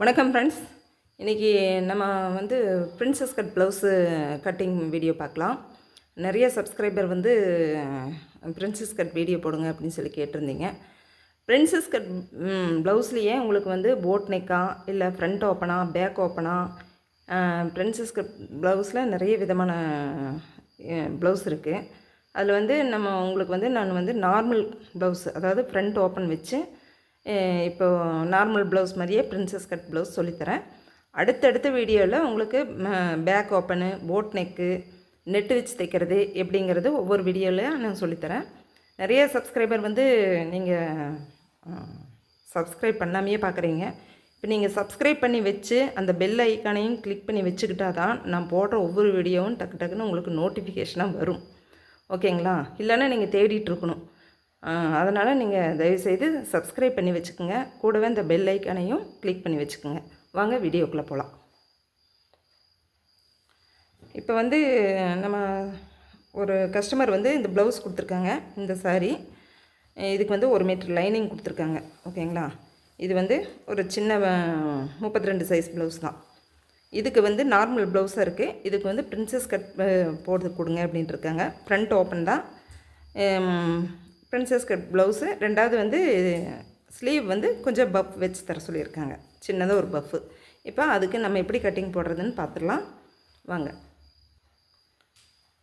வணக்கம் ஃப்ரெண்ட்ஸ் இன்றைக்கி நம்ம வந்து princess cut blouse cutting video பார்க்கலாம். நிறைய சப்ஸ்கிரைபர் வந்து பிரின்சஸ் கட் வீடியோ போடுங்க அப்படின்னு சொல்லி கேட்டிருந்தீங்க. பிரின்சஸ் கட் ப்ளவுஸ்லேயே உங்களுக்கு வந்து போட் நெக்கா இல்லை ஃப்ரண்ட் ஓப்பனா பேக் ஓப்பனா பிரின்சஸ் கட் ப்ளவுஸில் நிறைய விதமான ப்ளவுஸ் இருக்குது அதில் வந்து நம்ம உங்களுக்கு வந்து நான் வந்து நார்மல் ப்ளவுஸ் அதாவது ஃப்ரண்ட் ஓப்பன் வச்சு இப்போ நார்மல் ப்ளவுஸ் மாதிரியே பிரின்சஸ் கட் ப்ளவுஸ் சொல்லித்தரேன். அடுத்தடுத்த வீடியோவில் உங்களுக்கு back open boat neck net வச்சு தைக்கிறது எப்படிங்கிறது ஒவ்வொரு வீடியோவில் நான் சொல்லித்தரேன். நிறைய சப்ஸ்கிரைபர் வந்து நீங்கள் சப்ஸ்கிரைப் பண்ணாமையே பார்க்குறீங்க இப்போ நீங்கள் சப்ஸ்கிரைப் பண்ணி வச்சு அந்த பெல் ஐக்கானையும் கிளிக் பண்ணி வச்சுக்கிட்டா தான் நான் போடுற ஒவ்வொரு வீடியோவும் டக்கு டக்குன்னு உங்களுக்கு நோட்டிஃபிகேஷனாக வரும். ஓகேங்களா? இல்லைன்னா நீங்கள் தேடிட்டு இருக்கணும். அதனால் நீங்கள் தயவுசெய்து சப்ஸ்கிரைப் பண்ணி வச்சுக்கோங்க. கூடவே இந்த பெல் ஐக்கானையும் கிளிக் பண்ணி வச்சுக்கோங்க. வாங்க வீடியோக்குள்ளே போகலாம் இப்போ வந்து நம்ம ஒரு கஸ்டமர் வந்து இந்த ப்ளவுஸ் கொடுத்துருக்காங்க இந்த சாரீ இதுக்கு வந்து ஒரு மீட்டர் லைனிங் கொடுத்துருக்காங்க. ஓகேங்களா? இது வந்து ஒரு சின்ன முப்பத்தி ரெண்டு சைஸ் ப்ளவுஸ் தான். இதுக்கு வந்து நார்மல் ப்ளவுஸாக இருக்குது இதுக்கு வந்து பிரின்சஸ் கட் போடுறது கொடுங்க அப்படின்ட்டு இருக்காங்க. ஃப்ரண்ட் ஓப்பன் தான். பிரின்சஸ் கட் ப்ளவுஸு ரெண்டாவது வந்து ஸ்லீவ் வந்து கொஞ்சம் பஃப் வச்சு தர சொல்லியிருக்காங்க. சின்னதாக ஒரு பஃப்பு இப்போ அதுக்கு நம்ம எப்படி கட்டிங் போடுறதுன்னு பார்த்துடலாம். வாங்க.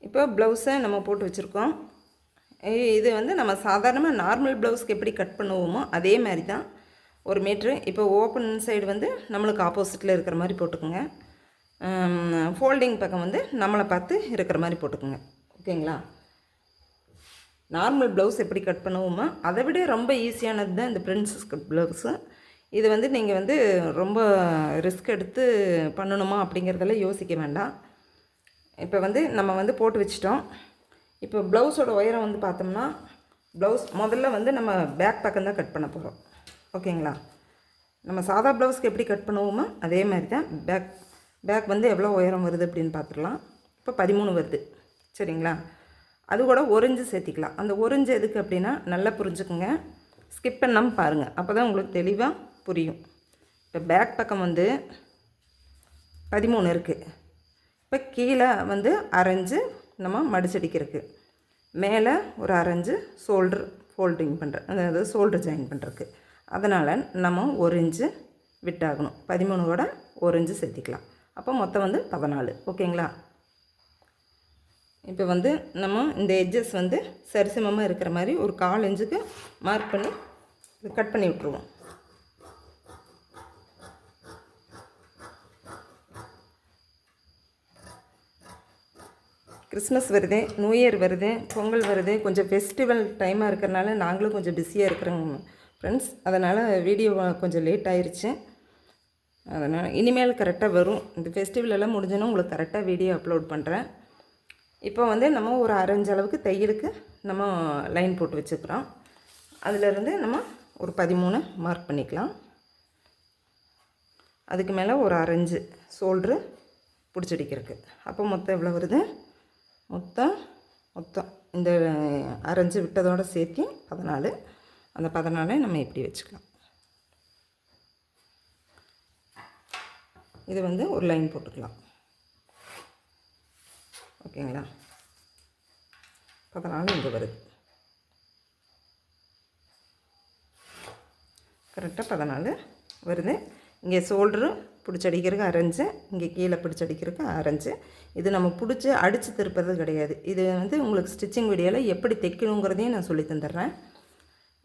இப்போ ப்ளவுஸை நம்ம போட்டு வச்சுருக்கோம். இது வந்து நம்ம சாதாரணமாக நார்மல் ப்ளவுஸ்க்கு எப்படி கட் பண்ணுவோமோ அதே மாதிரி தான். ஒரு மீட்ரு இப்போ ஓப்பன் சைடு வந்து நம்மளுக்கு ஆப்போசிட்டில் இருக்கிற மாதிரி போட்டுக்கோங்க. ஃபோல்டிங் பக்கம் வந்து நம்மளை பார்த்து இருக்கிற மாதிரி போட்டுக்கோங்க. ஓகேங்களா? நார்மல் ப்ளவுஸ் எப்படி கட் பண்ணுவோமோ அதை விட ரொம்ப ஈஸியானது தான் இந்த பிரின்சஸ் கட் ப்ளவுஸு. இது வந்து நீங்கள் வந்து ரொம்ப ரிஸ்க் எடுத்து பண்ணணுமா அப்படிங்கிறதெல்லாம் யோசிக்க வேண்டாம். இப்போ வந்து நம்ம வந்து போட்டு வச்சிட்டோம். இப்போ ப்ளவுஸோட உயரம் வந்து பார்த்தோம்னா ப்ளவுஸ் முதல்ல வந்து நம்ம பேக் பக்கம் தான் கட் பண்ண போகிறோம் ஓகேங்களா? நம்ம சாதா ப்ளவுஸ்க்கு எப்படி கட் பண்ணுவோமோ அதே மாதிரி தான் பேக் பேக் வந்து எவ்வளோ உயரம் வருது அப்படின்னு பார்த்துடலாம். இப்போ பதிமூணு வருது. சரிங்களா? அது கூட ஒரிஞ்சு சேர்த்திக்கலாம். அந்த ஒரிஞ்சு எதுக்கு அப்படின்னா நல்லா புரிஞ்சுக்குங்க. ஸ்கிப் பண்ணாமல் பாருங்கள் அப்போ தான் உங்களுக்கு தெளிவாக புரியும். இப்போ பேக் பக்கம் வந்து பதிமூணு இருக்குது இப்போ கீழே வந்து அரைஞ்சு நம்ம மடிச்சடிக்கிறதுக்கு மேலே ஒரு அரைஞ்சு ஷோல்டர் ஃபோல்டிங் பண்ணுற அதாவது ஷோல்டர் ஜாயின் பண்ணுறதுக்கு அதனால் நம்ம ஒரு இன்ச்சு விட்டாகணும். பதிமூணு ஒரு இன்ச்சு சேர்த்திக்கலாம். அப்போ மொத்தம் வந்து பதினாலு. ஓகேங்களா? இப்போ வந்து நம்ம இந்த எட்ஜஸ் வந்து சரிசமமாக இருக்கிற மாதிரி ஒரு கால் இன்ச்சுக்கு மார்க் பண்ணி கட் பண்ணி விட்ருவோம் கிறிஸ்மஸ் வருது நியூ இயர் வருது பொங்கல் வருது கொஞ்சம் ஃபெஸ்டிவல் டைமாக இருக்கிறனால நாங்களும் கொஞ்சம் பிஸியாக இருக்கிறோங்க ஃப்ரெண்ட்ஸ் அதனால் வீடியோ கொஞ்சம் லேட் ஆயிடுச்சு அதனால் இனிமேல் கரெக்டாக வரும். இந்த ஃபெஸ்டிவல் எல்லாம் முடிஞ்சோன்னா உங்களுக்கு கரெக்டாக வீடியோ அப்லோட் பண்ணுறேன் இப்போ வந்து நம்ம ஒரு அரைஞ்ச அளவுக்கு தையலுக்கு நம்ம லைன் போட்டு வச்சுக்கிறோம். அதிலிருந்து நம்ம ஒரு பதிமூணு மார்க் பண்ணிக்கலாம். அதுக்கு மேலே ஒரு அரைஞ்சு சோல்ட்ரு பிடிச்சடிக்கிறதுக்கு. அப்போ மொத்தம் எவ்வளோ வருது? மொத்தம் மொத்தம் இந்த அரைஞ்சு விட்டதோடு சேர்த்து பதினாலு. அந்த பதினாலை நம்ம இப்படி வச்சுக்கலாம். இது வந்து ஒரு லைன் போட்டுக்கலாம். ஓகேங்களா? பதினாலு இங்கே வருது. கரெக்டாக பதினாலு வருது. இங்கே சோல்டரும் பிடிச்சடிக்கிறதுக்கு அரைஞ்சு இங்கே கீழே பிடிச்சடிக்கிறதுக்கு அரைஞ்சு. இது நம்ம பிடிச்சி அடித்து திருப்புறது கிடையாது. இது வந்து உங்களுக்கு ஸ்டிச்சிங் வீடியோவில் எப்படி தைக்கணுங்கிறதையும் நான் சொல்லி தந்துடுறேன்.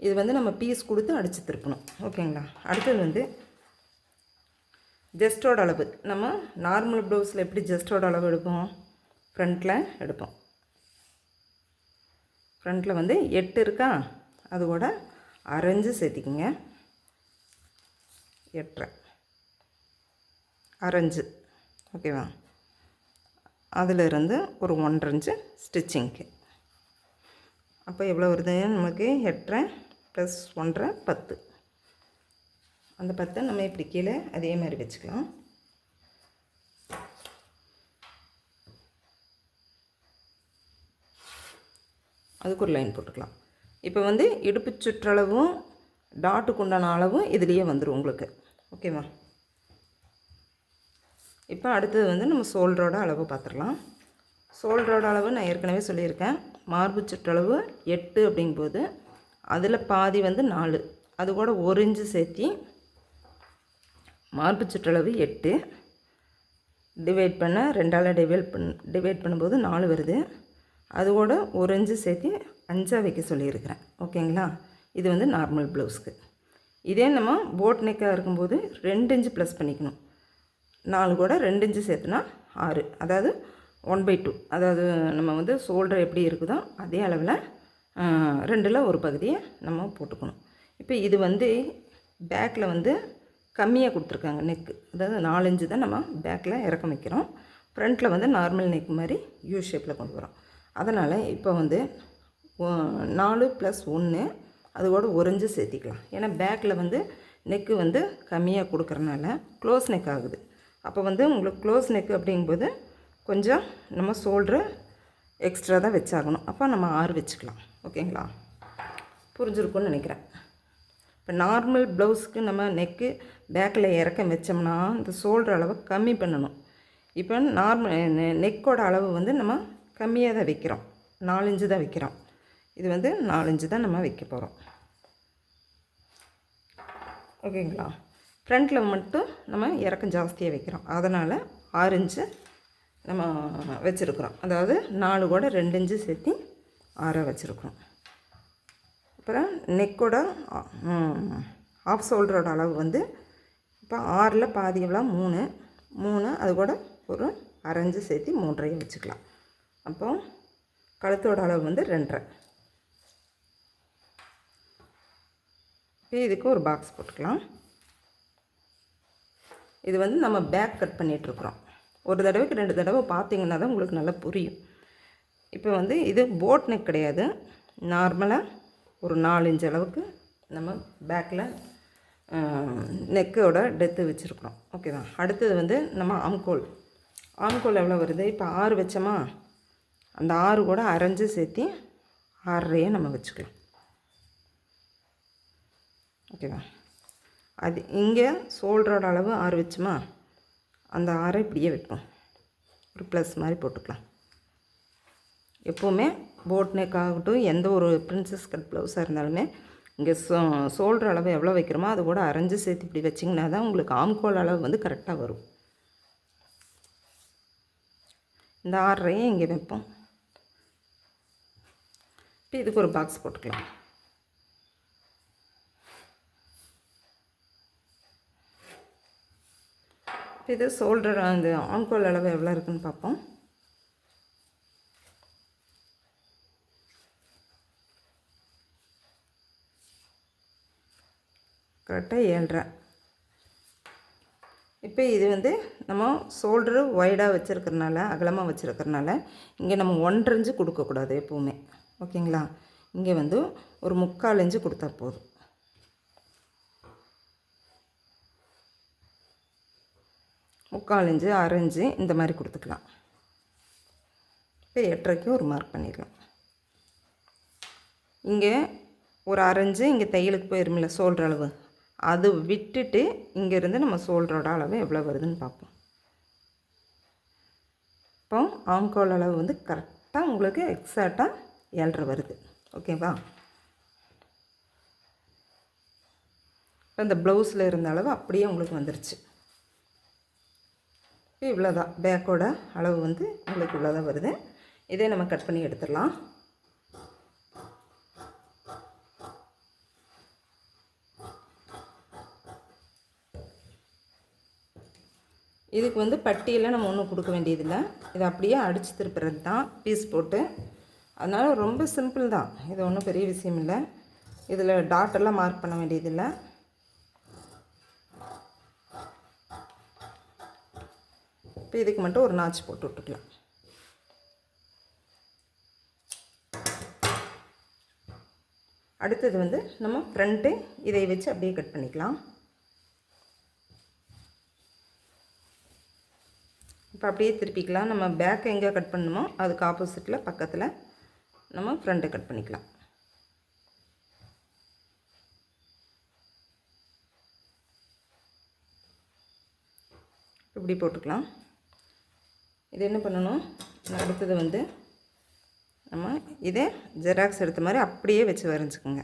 இது வந்து நம்ம பீஸ் கொடுத்து அடித்து திருப்பணும். ஓகேங்களா? அடுத்தது வந்து ஜஸ்டோட அளவு. நம்ம நார்மல் ப்ளவுஸில் எப்படி ஜஸ்டோட அளவு எடுப்போம்? ஃப்ரண்ட்டில் எடுப்போம். ஃப்ரண்ட்டில் வந்து எட்டு இருக்கா? அது கூட அரைஞ்சு சேர்த்திக்கிங்க. எட்டரை. அரைஞ்சு. ஓகேவா அதிலிருந்து ஒரு ஒன்றரை இன்ச்சு ஸ்டிச்சிங்க்கு அப்போ எவ்வளோ வருது? நமக்கு எட்டரை ப்ளஸ் ஒன்றரை பத்து. அந்த பத்தை நம்ம இப்படி கீழே அதே மாதிரி வச்சுக்கலாம். அதுக்கு ஒரு லைன் போட்டுக்கலாம். இப்போ வந்து இடுப்பு சுற்றளவும் டாட்டுக்கு உண்டான அளவும் இதுலேயே வந்துடும் உங்களுக்கு. ஓகேவா இப்போ அடுத்தது வந்து நம்ம சோல்டரோட அளவு பார்த்துடலாம். சோல்டரோட அளவு நான் ஏற்கனவே சொல்லியிருக்கேன். மார்பு சுற்றளவு எட்டு அப்படிங்கும்போது அதில் பாதி வந்து நாலு. அது கூட ஒரு இன்ச்சு சேர்த்தி மார்பு சுற்றளவு எட்டு. டிவைட் பண்ண ரெண்டால் டிவைட் பண் டிவைட் பண்ணும்போது நாலு வருது. அதோட ஒரு இன்ச்சு சேர்த்து அஞ்சாக வைக்க சொல்லியிருக்கிறேன். ஓகேங்களா? இது வந்து நார்மல் ப்ளவுஸ்க்கு. இதே நம்ம போட் நெக்காக இருக்கும்போது ரெண்டு இன்ச்சு ப்ளஸ் பண்ணிக்கணும். நாலு கூட ரெண்டு இன்ச்சு சேர்த்துனா ஆறு. அதாவது ஒன் பை டூ. அதாவது நம்ம வந்து ஷோல்டர் எப்படி இருக்குதோ அதே அளவில் ரெண்டில் ஒரு பகுதியை நம்ம போட்டுக்கணும். இப்போ இது வந்து பேக்கில் வந்து கம்மியாக கொடுத்துருக்காங்க நெக்கு. அதாவது நாலஞ்சு தான் நம்ம பேக்கில் இறக்கம் வைக்கிறோம். ஃப்ரண்ட்டில் வந்து நார்மல் நெக் மாதிரி யூ ஷேப்பில் கொண்டு வரோம். அதனால் இப்போ வந்து நாலு ப்ளஸ் ஒன்று அது கூட ஒரிஞ்சு சேர்த்திக்கலாம். ஏன்னா பேக்கில் வந்து நெக்கு வந்து கம்மியாக கொடுக்குறனால க்ளோஸ் நெக் ஆகுது. அப்போ வந்து உங்களுக்கு க்ளோஸ் நெக் அப்படிங்கும்போது கொஞ்சம் நம்ம ஷோல்ட்ரு எக்ஸ்ட்ரா தான் வச்சாகணும். அப்போ நம்ம ஆறு வச்சுக்கலாம். ஓகேங்களா புரிஞ்சிருக்கும்னு நினைக்கிறேன். இப்போ நார்மல் ப்ளவுஸ்க்கு நம்ம நெக்கு பேக்கில் இறக்கம் வச்சோம்னா இந்த ஷோல்டர் அளவை கம்மி பண்ணணும். இப்போ நார்மல் நெக்கோட அளவு வந்து நம்ம கம்மியாக தான் வைக்கிறோம் நாலஞ்சு தான் வைக்கிறோம் இது வந்து நாலஞ்சு தான் நம்ம வைக்க போகிறோம் ஓகேங்களா? ஃப்ரண்ட்டில் மட்டும் நம்ம இறக்கம் ஜாஸ்தியாக வைக்கிறோம் அதனால் ஆறு இன்ச்சு நம்ம வச்சுருக்குறோம். அதாவது நாலு கூட ரெண்டு இன்ச்சு சேர்த்து ஆறாக வச்சுருக்குறோம். அப்புறம் நெக்கோட ஆஃப் ஷோல்டரோட அளவு வந்து இப்போ ஆறில் பாதி எவ்வளோ? மூணு. மூணு அது கூட ஒரு அரைஞ்சு சேர்த்து மூன்றையும் வச்சுக்கலாம். அப்போ கழுத்தோட அளவு வந்து ரெண்டரை. இதுக்கு ஒரு பாக்ஸ் போட்டுக்கலாம். இது வந்து நம்ம பேக் கட் பண்ணிகிட்ருக்குறோம் ஒரு தடவைக்கு ரெண்டு தடவை பார்த்தீங்கன்னா தான் உங்களுக்கு நல்லா புரியும். இப்போ வந்து இது போட் நெக் கிடையாது. நார்மலாக ஒரு நாலு இன்ச் அளவுக்கு நம்ம பேக்கில் நெக்கோட டெத்து வச்சுருக்குறோம். ஓகேவா அடுத்தது வந்து நம்ம ஆம்கோல் ஆம்கோல் எவ்வளோ வருது? இப்போ ஆறு வச்சோமா? அந்த ஆறு கூட அரைஞ்சு சேர்த்தி ஆறரையே நம்ம வச்சுக்கலாம். ஓகேவா? அது இங்கே சோல்டரோட அளவு ஆறு வச்சுமா? அந்த ஆறை இப்படியே வைப்போம். ஒரு ப்ளஸ் மாதிரி போட்டுக்கலாம். எப்போவுமே போட் நெக் ஆகட்டும் எந்த ஒரு பிரின்சஸ் கட் ப்ளவுஸாக இருந்தாலுமே இங்கே சோ சோல்டர் அளவு எவ்வளோ வைக்கிறோமோ அது கூட அரைஞ்சு சேர்த்து இப்படி வச்சிங்கன்னா தான் உங்களுக்கு ஆம்கோல் அளவு வந்து கரெக்டாக வரும். இந்த ஆறரையும் இங்கே வைப்போம். இப்போ இதுக்கு ஒரு பாக்ஸ் போட்டுக்கலாம். இப்போ இது ஷோல்டர் அந்த ஆன்கோல் அளவு எவ்வளோ இருக்குன்னு பார்ப்போம். கரெக்டாக ஏழ்ரை. இப்போ இது வந்து நம்ம ஷோல்டரு ஒய்டாக வச்சுருக்கறனால அகலமாக வச்சுருக்கறனால இங்கே நம்ம ஒன்றரைஞ்சு கொடுக்கக்கூடாது எப்போவுமே. ஓகேங்களா? இங்கே வந்து ஒரு முக்கால் இன்ச்சு கொடுத்தா போதும். முக்கால் இன்ச்சு அரைஞ்சு இந்த மாதிரி கொடுத்துக்கலாம். இப்போ எட்டரைக்கு ஒரு மார்க் பண்ணிடலாம். இங்கே ஒரு அரைஞ்சு இங்கே தையலுக்கு போயிருமில்ல சோல்ற அளவு. அது விட்டுட்டு இங்கேருந்து நம்ம சோல்றோட அளவு எவ்வளோ வருதுன்னு பார்ப்போம். இப்போ ஆம்கோல் அளவு வந்து கரெக்டாக உங்களுக்கு எக்ஸாக்டாக ஏழ்ரை வருது. ஓகேவா இப்போ இந்த ப்ளவுஸில் இருந்த அளவு அப்படியே உங்களுக்கு வந்துருச்சு. இவ்வளோ இவ்வளோதான் பேக்கோட அளவு வந்து உங்களுக்கு இவ்வளோதான் வருது. இதே நம்ம கட் பண்ணி எடுத்துடலாம். இதுக்கு வந்து பட்டியெல்லாம் நம்ம ஒன்றும் கொடுக்க வேண்டியதில்லை. இதை அப்படியே அடித்து திருப்புறது தான் பீஸ் போட்டு அதனால் ரொம்ப சிம்பிள் தான். இது ஒன்றும் பெரிய விஷயம் இல்லை. இதில் டாட்டெல்லாம் மார்க் பண்ண வேண்டியதில்லை இப்போ இதுக்கு மட்டும் ஒரு நாச்சு போட்டு விட்டுக்கலாம். அடுத்தது வந்து நம்ம ஃப்ரண்ட்டு இதை வச்சு அப்படியே கட் பண்ணிக்கலாம். இப்போ அப்படியே திருப்பிக்கலாம். நம்ம பேக் எங்கே கட் பண்ணணுமோ அதுக்கு ஆப்போசிட்டில் பக்கத்தில் நம்ம ஃப்ரண்ட்டை கட் பண்ணிக்கலாம். இப்படி போட்டுக்கலாம். இது என்ன பண்ணணும்? அடுத்தது வந்து நம்ம இதே ஜெராக்ஸ் எடுத்த மாதிரி அப்படியே வச்சு வரைஞ்சிக்கோங்க.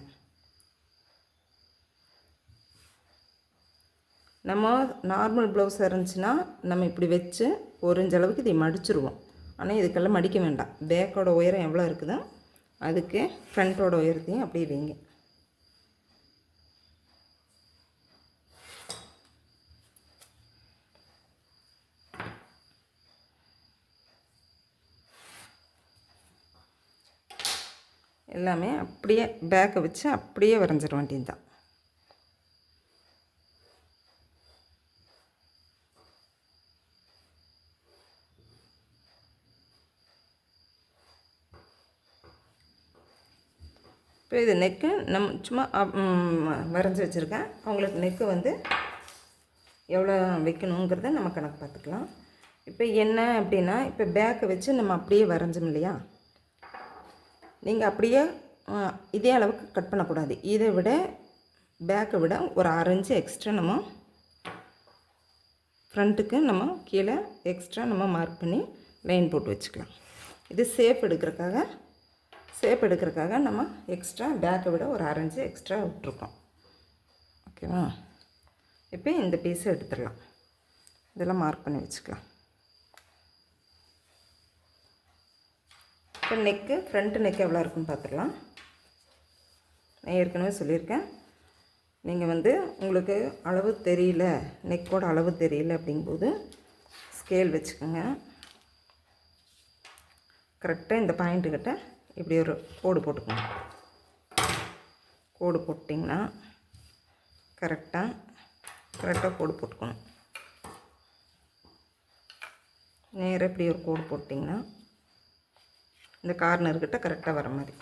நம்ம நார்மல் ப்ளவுஸ் இருந்துச்சுன்னா நம்ம இப்படி வச்சு ஒரிஞ்ச அளவுக்கு இதை மடிச்சிருவோம். ஆனால் இதுக்கெல்லாம் மடிக்க வேண்டாம். பேக்கோட உயரம் எவ்வளோ இருக்குதோ அதுக்கு ஃப்ரண்ட்டோட உயரத்தையும் அப்படி வைங்க. எல்லாமே அப்படியே பேக்கை வச்சு அப்படியே வரைஞ்சிட வேண்டியதுதான். இப்போ இது நெக்கு நம் சும்மா வரைஞ்சி வச்சுருக்கேன். அவங்களுக்கு நெக்கு வந்து எவ்வளோ வைக்கணுங்கிறத நம்ம கணக்கு பார்த்துக்கலாம். இப்போ என்ன அப்படின்னா இப்போ பேக்கை வச்சு நம்ம அப்படியே வரைஞ்சோம் இல்லையா? நீங்கள் அப்படியே இதே அளவுக்கு கட் பண்ணக்கூடாது. இதை விட பேக்கை விட ஒரு ஆரஞ்சு எக்ஸ்ட்ரா நம்ம ஃப்ரண்ட்டுக்கு நம்ம கீழே எக்ஸ்ட்ரா நம்ம மார்க் பண்ணி லைன் போட்டு வச்சுக்கலாம். இது சேஃப் எடுக்கிறதுக்காக ஷேப் எடுக்கிறதுக்காக நம்ம எக்ஸ்ட்ரா பேக்கை விட ஒரு அரை எக்ஸ்ட்ரா விட்ருக்கோம் ஓகேவா இப்போ இந்த பீஸை எடுத்துடலாம். இதெல்லாம் மார்க் பண்ணி வச்சுக்கலாம். இப்போ நெக்கு ஃப்ரண்ட்டு நெக் எவ்வளோ இருக்குன்னு பார்த்துடலாம். நான் ஏற்கனவே சொல்லியிருக்கேன். நீங்கள் வந்து உங்களுக்கு அளவு தெரியல நெக்கோட அளவு தெரியல அப்படிங்கும்போது ஸ்கேல் வச்சுக்கோங்க. கரெக்டாக இந்த பாயிண்ட்டுக்கிட்ட இப்படி ஒரு கோடு போட்டுக்கோங்க. கோடு போட்டிங்கன்னா கரெக்டாக கரெக்டாக கோடு போட்டுக்கணும். நேராக இப்படி ஒரு கோடு போட்டிங்கன்னா இந்த கார்னர்கிட்ட கரெக்டாக வர மாதிரி.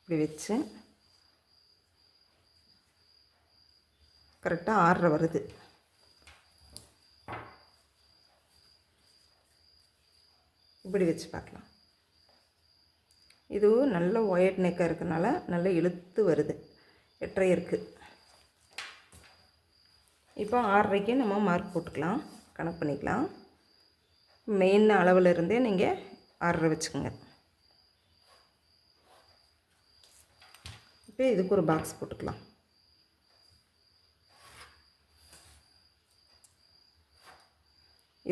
இப்படி வச்சு கரெக்டாக ஆறுற வருது. இப்படி வச்சு பார்க்கலாம். இதுவும் நல்ல ஒயட் நெக்காக இருக்கனால நல்ல இழுத்து வருது. எட்டரை இருக்குது இப்போ ஆறரைக்கு நம்ம மார்க் போட்டுக்கலாம். கணக்கு பண்ணிக்கலாம். மெயின் அளவில் இருந்தே நீங்கள் ஆறரை வச்சுக்கோங்க. இப்போ இதுக்கு ஒரு பாக்ஸ் போட்டுக்கலாம்.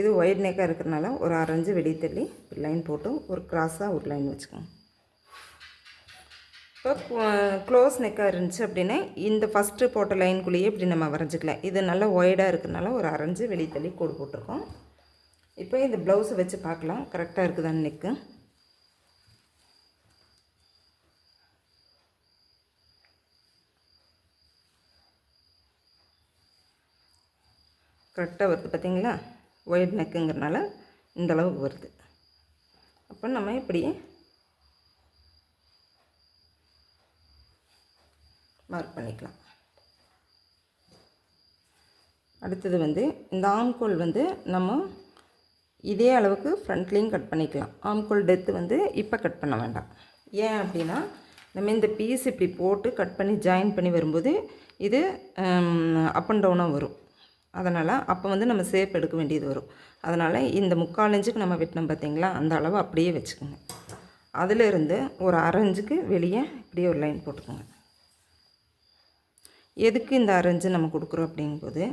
இது ஒயிட் நெக்காக இருக்கிறனால ஒரு அரைஞ்சு வெளியே தள்ளி லைன் போட்டு ஒரு கிராஸாக ஒரு லைன் வச்சுக்கோங்க. இப்போ க்ளோஸ் நெக்காக இருந்துச்சு அப்படின்னா இந்த ஃபஸ்ட்டு போட்ட லைனுக்குள்ளேயே இப்படி நம்ம வரைஞ்சிக்கலாம். இது நல்லா ஒய்டாக இருக்கிறனால ஒரு அரைஞ்சு வெளியே தள்ளி கோடு போட்டிருக்கோம். இப்போ இந்த ப்ளவுஸை வச்சு பார்க்கலாம். கரெக்டாக இருக்குதான்னு நெக்கு கரெக்டாக வருது பார்த்தீங்களா ஒயிட் நெக்குங்கிறனால இந்தளவு வருது. அப்போ நம்ம இப்படி மார்க் பண்ணிக்கலாம். அடுத்தது வந்து இந்த ஆம்கோல் வந்து நம்ம இதே அளவுக்கு ஃப்ரண்ட்லேயும் கட் பண்ணிக்கலாம். ஆம்கோல் டெத்து வந்து இப்போ கட் பண்ண வேண்டாம். ஏன் அப்படின்னா நம்ம இந்த பீஸ் இப்படி போட்டு கட் பண்ணி ஜாயின் பண்ணி வரும்போது இது அப் அண்ட் டவுனாக வரும். அதனால் அப்போ வந்து நம்ம சேப் எடுக்க வேண்டியது வரும். அதனால் இந்த முக்கால் இன்ச்சுக்கு நம்ம வெட்டினோம் பார்த்தீங்களா அந்த அளவு அப்படியே வச்சுக்கோங்க. அதிலிருந்து ஒரு அரைஞ்சுக்கு வெளியே இப்படியே ஒரு லைன் போட்டுக்கோங்க. எதுக்கு இந்த அரைஞ்சு நம்ம கொடுக்குறோம் அப்படிங்கும்போது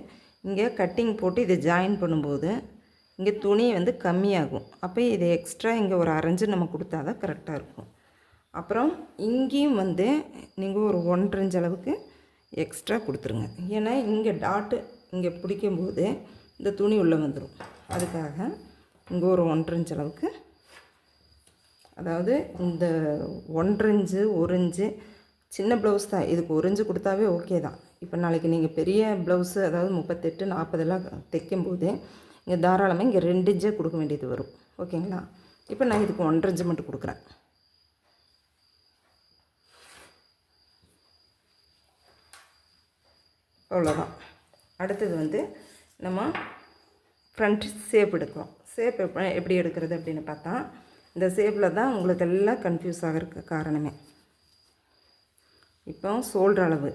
இங்கே கட்டிங் போட்டு இதை ஜாயின் பண்ணும்போது இங்கே துணி வந்து கம்மியாகும். அப்போ இதை எக்ஸ்ட்ரா இங்கே ஒரு அரைஞ்சு நம்ம கொடுத்தா தான் கரெக்டாக இருக்கும். அப்புறம் இங்கேயும் வந்து நீங்கள் ஒரு ஒன்றரைஞ்ச அளவுக்கு எக்ஸ்ட்ரா கொடுத்துருங்க. ஏன்னா இங்கே டாட்டு இங்கே பிடிக்கும்போது இந்த துணி உள்ளே வந்துடும். அதுக்காக இங்கே ஒரு ஒன்றரை இன்ச் அளவுக்கு அதாவது இந்த ஒன்றரை இன்ச்சு ஒரு இன்ச்சு சின்ன ப்ளவுஸ் தான். இதுக்கு ஒரு இன்ச்சு கொடுத்தாவே ஓகே தான். இப்போ நாளைக்கு நீங்கள் பெரிய ப்ளவுஸு அதாவது முப்பத்தெட்டு நாற்பதெல்லாம் தைக்கும்போது இங்கே தாராளமாக இங்கே ரெண்டு இன்ச்சே கொடுக்க வேண்டியது வரும். ஓகேங்களா? இப்போ நான் இதுக்கு ஒன்றரை இன்ச்சு மட்டும் கொடுக்குறேன். அவ்வளோதான். அடுத்தது வந்து நம்ம ஃப்ரண்ட் ஷேப் எடுக்கிறோம். ஷேப் எப்படி எடுக்கிறது அப்படின்னு பார்த்தா இந்த ஷேப்பில் தான் உங்களுக்கு எல்லாம் கன்ஃபியூஸ் ஆகிறதுக்கு காரணமே. இப்போ சோல்டர் அளவு.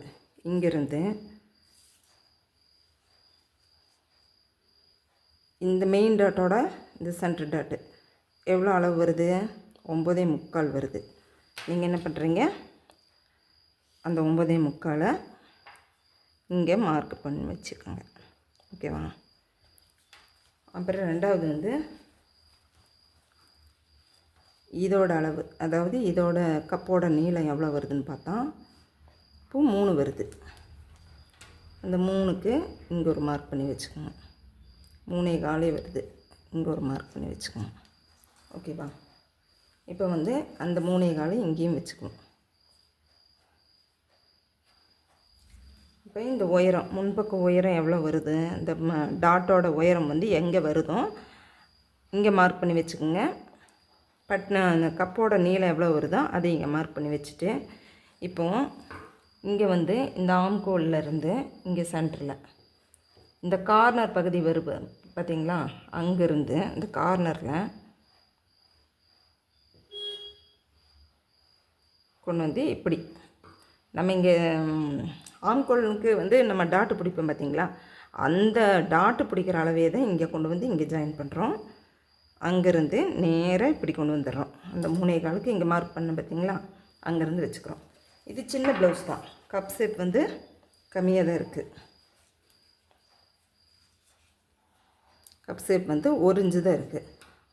இங்கேருந்து இந்த மெயின் டாட்டோட இந்த சென்டர் டாட்டு எவ்வளோ அளவு வருது? ஒம்பதே முக்கால் வருது. நீங்கள் என்ன பண்ணுறீங்க அந்த ஒம்பதே முக்காலை இங்கே மார்க் பண்ணி வச்சுக்கோங்க. ஓகேவா அப்புறம் ரெண்டாவது வந்து இதோட அளவு. அதாவது இதோட கப்போட நீளம் எவ்வளோ வருதுன்னு பார்த்தா இப்போ மூணு வருது. அந்த மூணுக்கு இங்கே ஒரு மார்க் பண்ணி வச்சுக்கோங்க. மூணே காலே வருது. இங்கே ஒரு மார்க் பண்ணி வச்சுக்கோங்க. ஓகேவா இப்போ வந்து அந்த மூணே காலை இங்கேயும் வச்சுக்கணும். இப்போ இந்த உயரம் முன்பக்க உயரம் எவ்வளோ வருது? இந்த ம டாட்டோட உயரம் வந்து எங்கே வருதோ இங்கே மார்க் பண்ணி வச்சுக்கோங்க. பட்ன அந்த கப்போட நீளம் எவ்வளோ வருதோ அதை இங்கே மார்க் பண்ணி வச்சுட்டு இப்போ இங்கே வந்து இந்த ஆம்கோல்ல இருந்து இங்கே சென்டரில் இந்த கார்னர் பகுதி வருது பார்த்தீங்களா? அங்கேருந்து இந்த கார்னரில் கொண்டு வந்து இப்படி. நம்ம இங்கே ஆம்கோலுக்கு வந்து நம்ம டாட்டு பிடிப்போம் பார்த்தீங்களா? அந்த டாட்டு பிடிக்கிற அளவே தான் இங்கே கொண்டு வந்து இங்கே ஜாயின் பண்ணுறோம் அங்கேருந்து நேராக இப்படி கொண்டு வந்துடுறோம். அந்த மூணே காலுக்கு இங்கே மார்க் பண்ண பார்த்தீங்களா? அங்கேருந்து வச்சுக்கிறோம். இது சின்ன ப்ளவுஸ் தான். கப் செட் வந்து கம்மியாக தான் இருக்குது கப் ஷேப் வந்து ஒரு இன்ச்சு தான் இருக்குது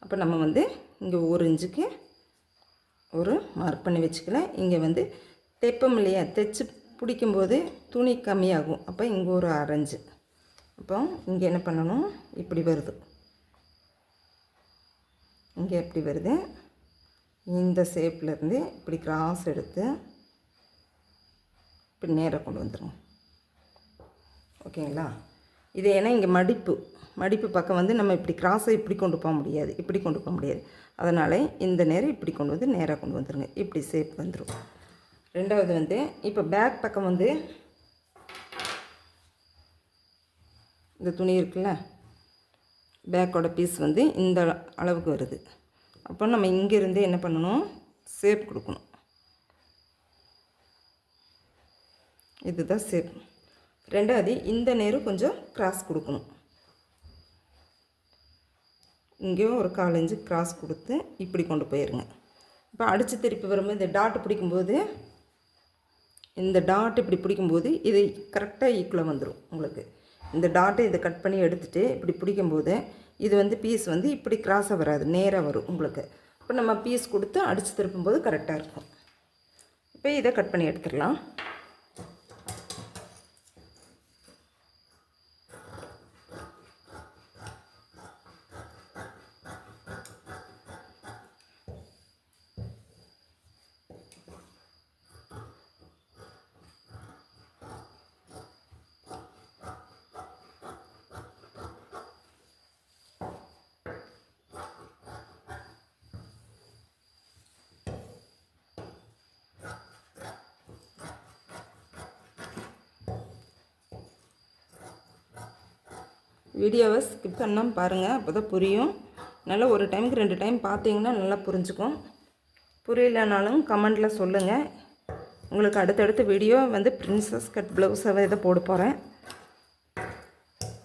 அப்போ நம்ம வந்து இங்கே ஒரு இன்ச்சுக்கு ஒரு மார்க் பண்ணி வச்சுக்கலாம். இங்கே வந்து தைப்பம் இல்லையா? தைச்சு பிடிக்கும்போது துணி கம்மியாகும். அப்போ இங்கே ஒரு அரைஞ்சு. அப்போ இங்கே என்ன பண்ணணும்? இப்படி வருது. இங்கே எப்படி வருது? இந்த ஷேப்லேருந்து இப்படி கிராஸ் எடுத்து இப்படி நேராக கொண்டு வந்துடுங்க ஓகேங்களா? இது ஏன்னா இங்கே மடிப்பு. மடிப்பு பக்கம் வந்து நம்ம இப்படி கிராஸை இப்படி கொண்டு போக முடியாது. இப்படி கொண்டு போக முடியாது. அதனால் இந்த நேரம் இப்படி கொண்டு வந்து நேராக கொண்டு வந்துடுங்க இப்படி ஷேப் வந்துடும் ரெண்டாவது வந்து இப்போ பேக் பக்கம் வந்து இந்த துணி இருக்குல்ல பேக்கோட பீஸ் வந்து இந்த அளவுக்கு வருது. அப்போ நம்ம இங்கேருந்து என்ன பண்ணணும்? ஷேப் கொடுக்கணும். இதுதான் ஷேப் ரெண்டாவது இந்த நேரம் கொஞ்சம் கிராஸ் கொடுக்கணும். இங்கேயும் ஒரு காலஞ்சு கிராஸ் கொடுத்து இப்படி கொண்டு போயிருங்க. இப்போ அடித்து திருப்பி வரும்போது இந்த டாட்டு பிடிக்கும்போது இந்த டாட் இப்படி பிடிக்கும்போது இது கரெக்டாக ஈக்குவலாக வந்துடும் உங்களுக்கு. இந்த டாட்டை இதை கட் பண்ணி எடுத்துகிட்டு இப்படி பிடிக்கும்போது இது வந்து பீஸ் வந்து இப்படி கிராஸாக வராது நேராக வரும் உங்களுக்கு. இப்போ நம்ம பீஸ் கொடுத்து அடித்து திருப்பும்போது கரெக்டாக இருக்கும். இப்போ இதை கட் பண்ணி எடுத்துடலாம். வீடியோவை ஸ்கிப் பண்ணாமல் பாருங்கள் அப்போ தான் புரியும். நல்லா ஒரு டைமுக்கு ரெண்டு டைம் பார்த்தீங்கன்னா நல்லா புரிஞ்சுக்கும். புரியலனாலும் கமெண்டில் சொல்லுங்கள் உங்களுக்கு அடுத்தடுத்த வீடியோ வந்து பிரின்சஸ் கட் ப்ளவுஸாக இதை போட போகிறேன்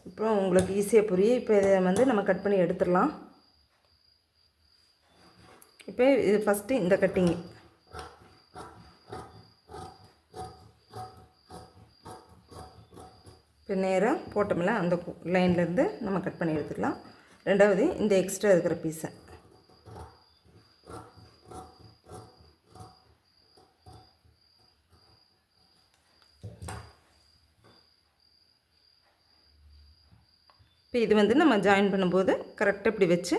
அப்புறம் உங்களுக்கு ஈஸியாக புரியும். இப்போ இதை வந்து நம்ம கட் பண்ணி எடுத்துடலாம். இப்போ இது ஃபஸ்ட்டு இந்த கட்டிங் இப்போ நேராக போட்டோம்ல அந்த லைன்லேருந்து நம்ம கட் பண்ணி எடுத்துக்கலாம். ரெண்டாவது இந்த எக்ஸ்ட்ரா இருக்கிற பீஸை இப்போ இது வந்து நம்ம ஜாயின் பண்ணும்போது கரெக்டாக இப்படி வச்சு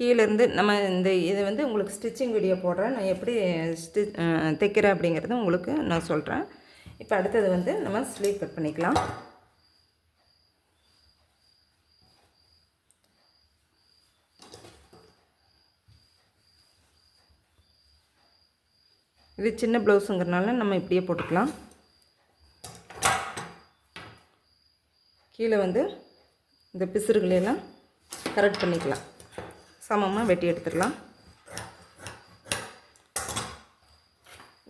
கீழேருந்து நம்ம இந்த இது வந்து உங்களுக்கு ஸ்டிச்சிங் வீடியோ போடுறேன். நான் எப்படி ஸ்டி தைக்கிறேன் அப்படிங்கிறத உங்களுக்கு நான் சொல்கிறேன் இப்போ அடுத்தது வந்து நம்ம ஸ்லீவ் கட் பண்ணிக்கலாம். இது சின்ன ப்ளவுஸுங்கிறனால நம்ம இப்படியே போட்டுக்கலாம். கீழே வந்து இந்த பிசுறுகளையெல்லாம் கரெக்ட் பண்ணிக்கலாம். சமமாக வெட்டி எடுத்துடலாம்.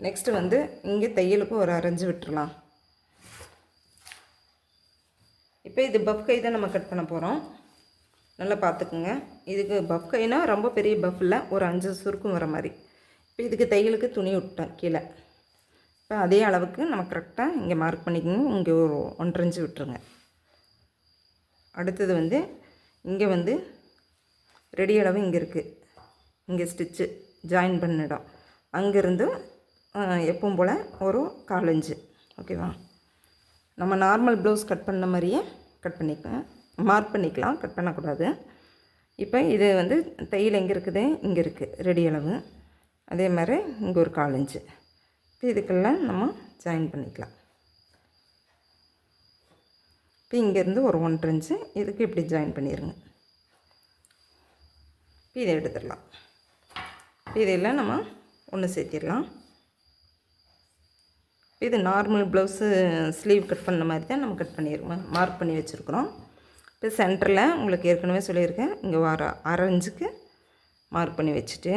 நெக்ஸ்ட்டு வந்து இங்கே தையலுக்கு ஒரு அரைஞ்சு விட்டுடலாம் இப்போ இது பஃப் கை தான் நம்ம கட் பண்ண போகிறோம் நல்லா பார்த்துக்குங்க. இதுக்கு பஃப் கைனால் ரொம்ப பெரிய பஃப் இல்லை ஒரு அஞ்சு சுருக்கும் வர மாதிரி. இப்போ இதுக்கு தையலுக்கு துணி விட்டேன் கீழே. இப்போ அதே அளவுக்கு நம்ம கரெக்டாக இங்கே மார்க் பண்ணிக்கணும் இங்கே ஒரு ஒன்றரைஞ்சு விட்டுருங்க. அடுத்தது வந்து இங்கே வந்து ரெடி அளவு இங்கே இருக்குது இங்கே ஸ்டிச்சு ஜாயின் பண்ணிடும் அங்கேருந்து எப்பவும் போல் ஒரு காலஞ்சு ஓகேவா நம்ம நார்மல் ப்ளவுஸ் கட் பண்ண மாதிரியே கட் பண்ணிக்கலாம் மார்க் பண்ணிக்கலாம். கட் பண்ணக்கூடாது. இப்போ இது வந்து தையல் எங்கே இருக்குது? இங்கே இருக்குது ரெடி அளவு. அதே மாதிரி இங்கே ஒரு கால் இன்ச்சு. இப்போ இதுக்கெல்லாம் நம்ம ஜாயின் பண்ணிக்கலாம். இப்போ இங்கேருந்து ஒரு ஒன்றரை இன்ச்சு. இதுக்கு இப்படி ஜாயின் பண்ணிடுங்க இப்போ இதை எடுத்துடலாம். இப்போ நம்ம ஒன்று சேர்த்திடலாம். இது நார்மல் ப்ளவுஸு ஸ்லீவ் கட் பண்ண மாதிரி தான் நம்ம கட் பண்ணியிருக்கோம் மார்க் பண்ணி வச்சுருக்குறோம். இப்போ சென்டரில் உங்களுக்கு ஏற்கனவே சொல்லியிருக்கேன். இங்கே வர அரை இன்ச்சுக்கு மார்க் பண்ணி வச்சுட்டு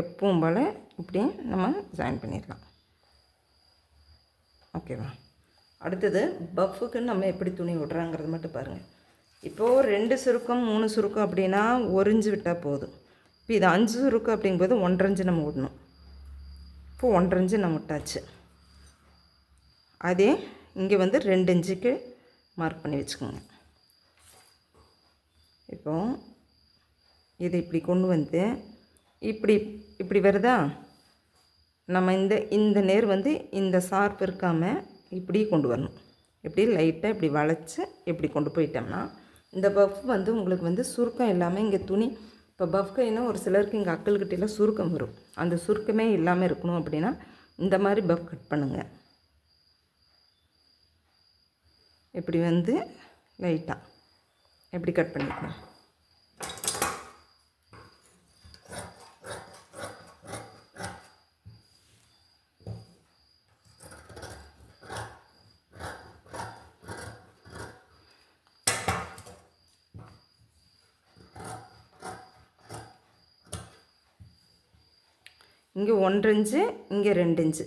எப்பவும் போல் இப்படியும் நம்ம ஜாயின் பண்ணிடலாம். ஓகேவா அடுத்தது பஃப்புக்கு நம்ம எப்படி துணி விடுறாங்கிறது மட்டும் பாருங்கள் இப்போது ரெண்டு சுருக்கம் மூணு சுருக்கம் அப்படின்னா ஒரு இன்ச்சு விட்டால் போதும். இப்போ இது அஞ்சு சுருக்கம் அப்படிங்கும்போது ஒன்றரை இன்ச்சு நம்ம விடணும். இப்போ ஒன்றரை நம்ம விட்டாச்சு. அதே இங்கே வந்து ரெண்டு இஞ்சுக்கு மார்க் பண்ணி வச்சுக்கோங்க. இப்போது இதை இப்படி கொண்டு வந்து இப்படி இப்படி வருதா? நம்ம இந்த இந்த நேர் வந்து இந்த சார்ப் இருக்காமல் இப்படி கொண்டு வரணும். இப்படி லைட்டாக இப்படி வளைச்சி இப்படி கொண்டு போயிட்டோம்னா இந்த பஃப் வந்து உங்களுக்கு வந்து சுருக்கம் இல்லாமல் இங்கே துணி இப்போ பஃப் கைனா ஒரு சிலருக்கு இங்கே அக்கல்கிட்டையில் சுருக்கம் வரும். அந்த சுருக்கமே இல்லாமல் இருக்கணும் அப்படின்னா இந்த மாதிரி பஃப் கட் பண்ணுங்கள் இப்படி வந்து லைட்டாக எப்படி கட் பண்ணிக்கணும். இங்கே ஒன்றரை இன்ச்சு இங்கே ரெண்டு இன்ச்சு.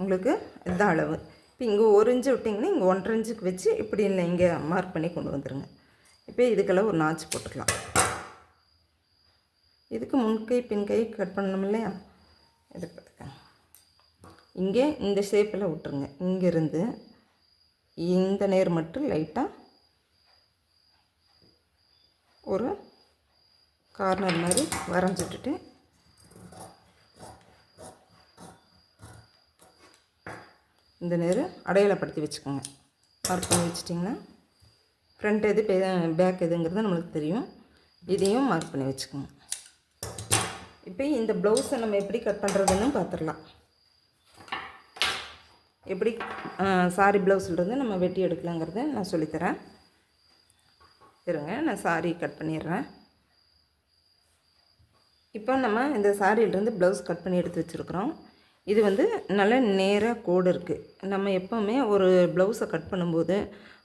உங்களுக்கு இதுதான் அளவு. இப்போ இங்கே ஒரு இன்ச்சு விட்டிங்கன்னா இங்கே ஒன்றரை இன்ச்சுக்கு வச்சு இப்படி இல்லை இங்கே மார்க் பண்ணி கொண்டு வந்துடுங்க இப்போ இதுக்கெல்லாம் ஒரு நாச்சு போட்டுக்கலாம். இதுக்கு முன்கை பின்கை கட் பண்ணணும் இல்லையா? இது பார்த்துக்கங்க இங்கே இந்த ஷேப்பில் விட்டுருங்க. இங்கேருந்து இந்த நேர் மட்டும் லைட்டாக ஒரு கார்னர் மாதிரி வரைஞ்சிட்டுட்டு இந்த நேரம் அடையாளப்படுத்தி வச்சுக்கோங்க. மார்க் பண்ணி வச்சிட்டிங்கன்னா ஃப்ரண்ட் எது பேக் எதுங்கிறது நம்மளுக்கு தெரியும். இதையும் மார்க் பண்ணி வச்சுக்கோங்க. இப்போ இந்த ப்ளவுஸை நம்ம எப்படி கட் பண்ணுறதுன்னு பார்த்துடலாம் எப்படி சாரி ப்ளவுஸ்லேருந்து நம்ம வெட்டி எடுக்கலாங்கிறத நான் சொல்லித்தரேன். இருங்க நான் சாரி கட் பண்ணிடுறேன். இப்போ நம்ம இந்த சாரியிலேருந்து ப்ளவுஸ் கட் பண்ணி எடுத்து வச்சுருக்குறோம். இது வந்து நல்ல நேராக கோடு இருக்குது நம்ம எப்போவுமே ஒரு ப்ளவுஸை கட் பண்ணும்போது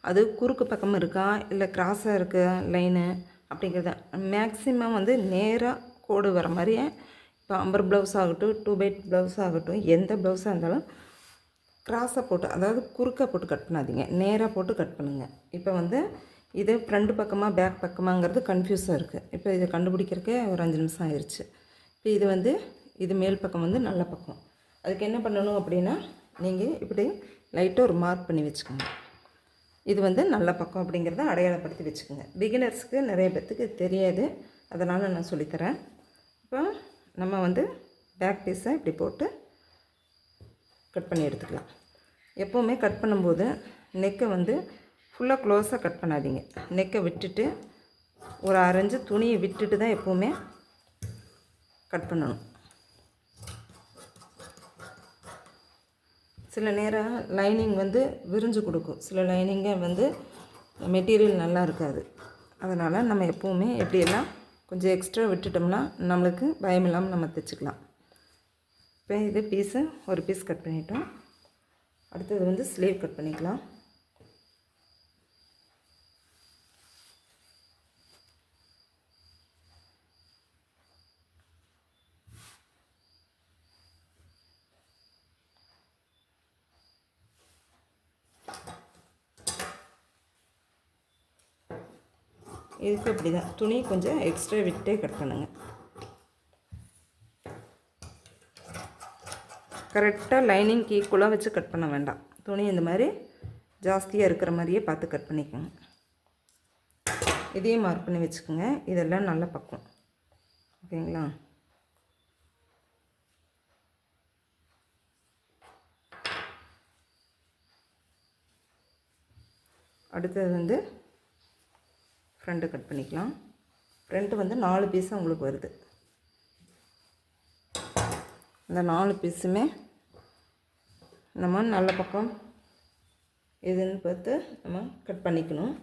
அது குறுக்கு பக்கம் இருக்கா? இல்லை கிராஸாக இருக்கா லைனு அப்படிங்கிறத மேக்ஸிமம் வந்து நேராக கோடு வர மாதிரியே இப்போ அம்பர் ப்ளவுஸ் ஆகட்டும் டூ பைட் ப்ளவுஸ் ஆகட்டும் எந்த ப்ளவுஸாக இருந்தாலும் கிராஸாக போட்டு அதாவது குறுக்காக போட்டு கட் பண்ணாதீங்க. நேராக போட்டு கட் பண்ணுங்கள் இப்போ வந்து இது ஃப்ரண்ட் பக்கமாக பேக் பக்கமாங்கிறது கன்ஃபியூஸாக இருக்குது இப்போ இதை கண்டுபிடிக்கிறக்கே ஒரு அஞ்சு நிமிஷம் ஆயிடுச்சு இப்போ இது வந்து இது மேல் பக்கம் வந்து நல்ல பக்கம். அதுக்கு என்ன பண்ணணும் அப்படின்னா நீங்கள் இப்படி லைட்டாக ஒரு மார்க் பண்ணி வச்சுக்கோங்க. இது வந்து நல்ல பக்கம் அப்படிங்கிறத அடையாளப்படுத்தி வச்சுக்கோங்க. பிகினர்ஸ்க்கு நிறைய பேர்த்துக்கு தெரியாது. அதனால் நான் சொல்லித்தரேன். இப்போ நம்ம வந்து பேக் பீஸை இப்படி போட்டு கட் பண்ணி எடுத்துக்கலாம். எப்போவுமே கட் பண்ணும்போது நெக்கை வந்து ஃபுல்லாக க்ளோஸாக கட் பண்ணாதீங்க. நெக்கை விட்டுட்டு ஒரு அரைஞ்சு துணியை விட்டுட்டு தான் எப்போவுமே கட் பண்ணணும். சில நேரம் லைனிங் வந்து விரிஞ்சு கொடுக்கும். சில லைனிங்கை வந்து மெட்டீரியல் நல்லா இருக்காது. அதனால் நம்ம எப்போவுமே எப்படியெல்லாம் கொஞ்சம் எக்ஸ்ட்ரா விட்டுட்டோம்னா நம்மளுக்கு பயம் இல்லாமல் நம்ம தைச்சிக்கலாம். இப்போ இது பீஸு ஒரு பீஸ் கட் பண்ணிட்டோம். அடுத்தது வந்து ஸ்லீவ் கட் பண்ணிக்கலாம். இதுக்கு அப்படி தான் துணி கொஞ்சம் எக்ஸ்ட்ரா விட்டே கட் பண்ணுங்க கரெக்டாக லைனிங் ஈக்குவலாக வச்சு கட் பண்ண வேண்டாம். துணி இந்த மாதிரி ஜாஸ்தியாக இருக்கிற மாதிரியே பார்த்து கட் பண்ணிக்கோங்க. இதையும் மார்க் பண்ணி வச்சுக்கோங்க. இதெல்லாம் நல்ல பக்கம் ஓகேங்களா? அடுத்தது வந்து ஃப்ரண்ட்டு கட் பண்ணிக்கலாம். ஃப்ரண்ட்டு வந்து நாலு பீஸாக உங்களுக்கு வருது. இந்த நாலு பீஸுமே நம்ம நல்ல பக்கம் எதுன்னு பார்த்து நம்ம கட் பண்ணிக்கணும்.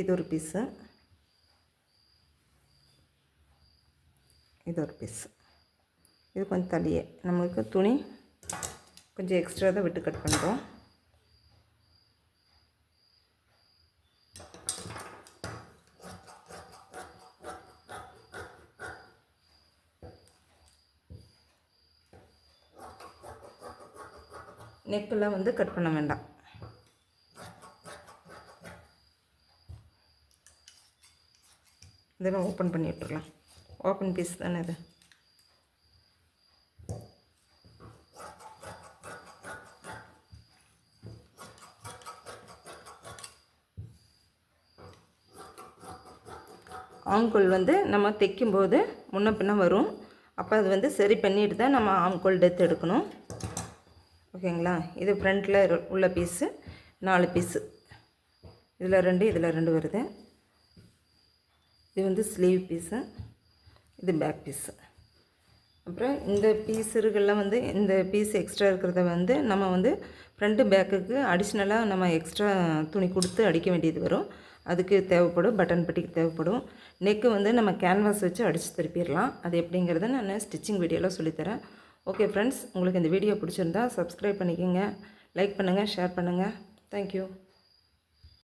இது ஒரு பீஸு இது ஒரு பீஸு இது கொஞ்சம் தள்ளியே. நம்மளுக்கு துணி கொஞ்சம் எக்ஸ்ட்ரா தான் விட்டு கட் பண்ணுறோம் நெக்கெல்லாம் வந்து கட் பண்ண வேண்டாம். இதெல்லாம் ஓப்பன் பண்ணி விட்டுறலாம். ஓப்பன் பீஸ் தானே இது? ஆம்கோல் வந்து நம்ம தைக்கும்போது முன்ன பின்ன வரும். அப்போ அது வந்து சரி பண்ணிட்டு தான் நம்ம ஆம்கோல் டெத் எடுக்கணும். ஓகேங்களா? இது ஃப்ரண்ட்டில் உள்ள பீஸு நாலு பீஸு. இதில் ரெண்டு இதில் ரெண்டு வருது. இது வந்து ஸ்லீவ் பீஸு இது பேக் பீஸு. அப்புறம் இந்த பீஸுகள்லாம் வந்து இந்த பீஸ் எக்ஸ்ட்ரா இருக்கிறத வந்து நம்ம வந்து ஃப்ரண்ட்டு பேக்குக்கு அடிஷ்னலாக நம்ம எக்ஸ்ட்ரா துணி கொடுத்து அடிக்க வேண்டியது வரும். அதுக்கு தேவைப்படும் பட்டன் பட்டிக்கு தேவைப்படும். நெக்கு வந்து நம்ம கேன்வாஸ் வச்சு அடித்து திருப்பிடலாம். அது எப்படிங்கிறத நான் ஸ்டிச்சிங் வீடியோவில் சொல்லித்தரேன். ஓகே ஃப்ரெண்ட்ஸ் உங்களுக்கு இந்த வீடியோ பிடிச்சிருந்தா சப்ஸ்கிரைப் பண்ணிக்கோங்க லைக் பண்ணுங்கள் ஷேர் பண்ணுங்கள் தேங்க்யூ